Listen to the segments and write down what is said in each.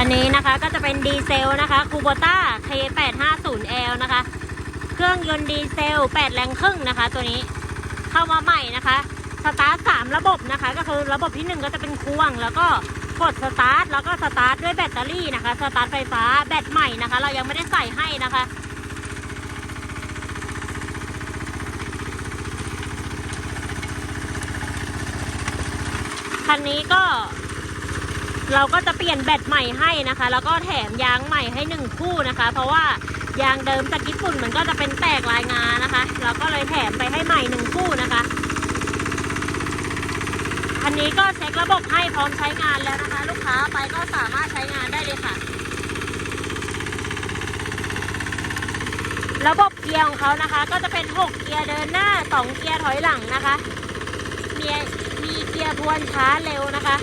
ันนี้นะคะก็จะเป็นดีเซลนะคะคูโบต้า K850L นะคะ เครื่องยนต์ดีเซล 8 แรงครึ่งนะคะ ตัวนี้เข้ามาใหม่นะคะ สตาร์ทสามระบบนะคะ ก็คือระบบที่หนึ่งก็จะเป็นควง แล้วก็กดสตาร์ทแล้วก็สตาร์ทด้วยแบตเตอรี่นะคะ สตาร์ทไฟฟ้าแบตใหม่นะคะ เรายังไม่ได้ใส่ให้นะคะคันนี้ก็ เราก็จะเปลี่ยนแบตใหม่ให้นะคะ แล้วก็แถมยางใหม่ให้หนึ่งคู่นะคะ เพราะว่ายางเดิมจากญี่ปุ่นมันก็จะเป็นแตกลายงานะคะ เราก็เลยแถมไปให้ใหม่หนึ่งคู่นะคะอันนี้ก็เช็คระบบให้พร้อมใช้งานแล้วนะคะ ลูกค้าไปก็สามารถใช้งานได้เลยค่ะ ระบบเกียร์ของเขานะคะ ก็จะเป็น 6 เกียร์เดินหน้า 2 เกียร์ถอยหลังนะคะ มีมีเกียร์พวนช้าเร็วนะคะ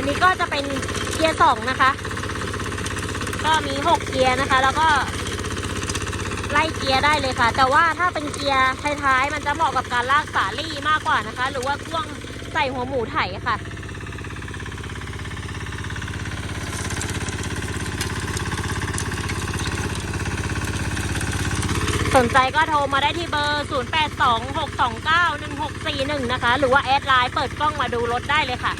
อันนี้ก็จะเป็นเกียร์สองนะคะ ก็มี6เกียร์นะคะ แล้วก็ไล่เกียร์ได้เลยค่ะ แต่ว่าถ้าเป็นเกียร์ท้ายๆ มันจะเหมาะกับการลากสาลี่มากกว่านะคะ หรือว่าพ่วงใส่หัวหมูไถค่ะสนใจก็โทรมาได้ที่เบอร์ 0826291641 นะคะ หรือว่าแอดไลน์เปิดกล้องมาดูรถได้เลยค่ะ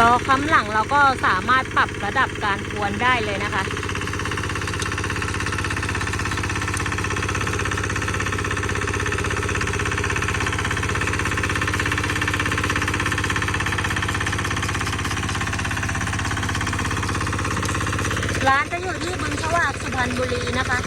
ล้อค้ำหลังเราก็สามารถปรับระดับการควนได้เลยนะคะ ร้านจะอยู่ที่บึงฉวากสุพรรณบุรีนะคะ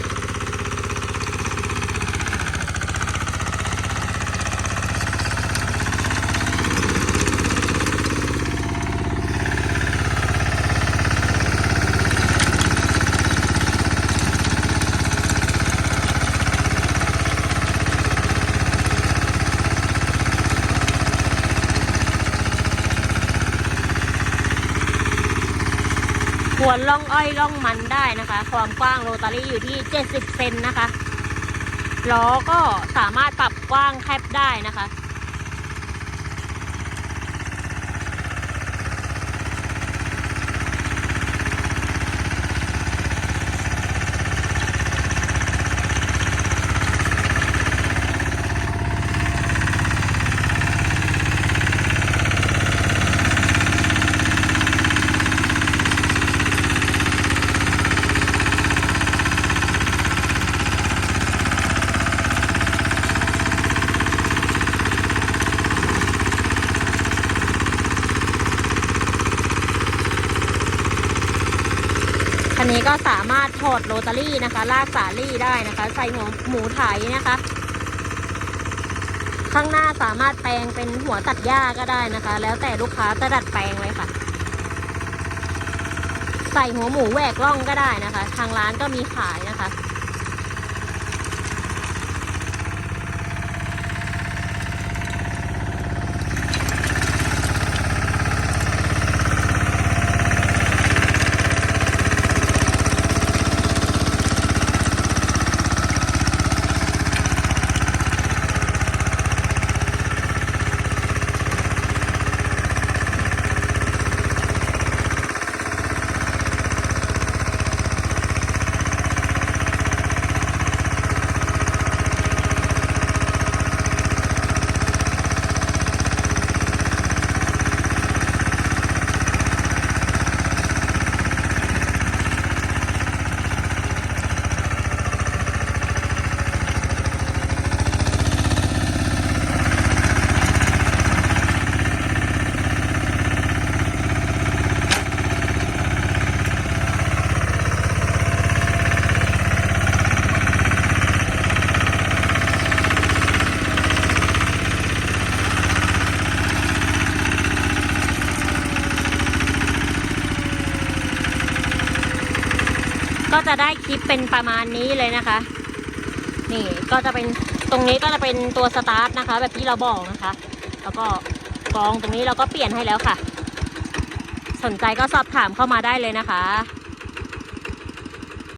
วนล่องอ้อยล่องมันได้นะคะ ความกว้างโรตารี่อยู่ที่ 70 เซนนะคะล้อก็สามารถปรับกว้างแคบได้นะคะันนี้ก็สามารถถอดโรตารี่นะคะ ลากสาลี่ได้นะคะ ใส่หัวหมูไถนะคะ ข้างหน้าสามารถแปลงเป็นหัวตัดหญ้าก็ได้นะคะ แล้วแต่ลูกค้าจะดัดแปลงเลยค่ะ ใส่หัวหมูแหวกล่องก็ได้นะคะ ทางร้านก็มีขายนะคะ ค็จะได้คลิปเป็นประมาณนี้เลยนะคะ นี่ก็จะเป็นตรงนี้ก็จะเป็นตัวสตาร์ทนะคะ แบบที่เราบอกนะคะ แล้วก็กองตรงนี้เราก็เปลี่ยนให้แล้วค่ะ สนใจก็สอบถามเข้ามาได้เลยนะคะ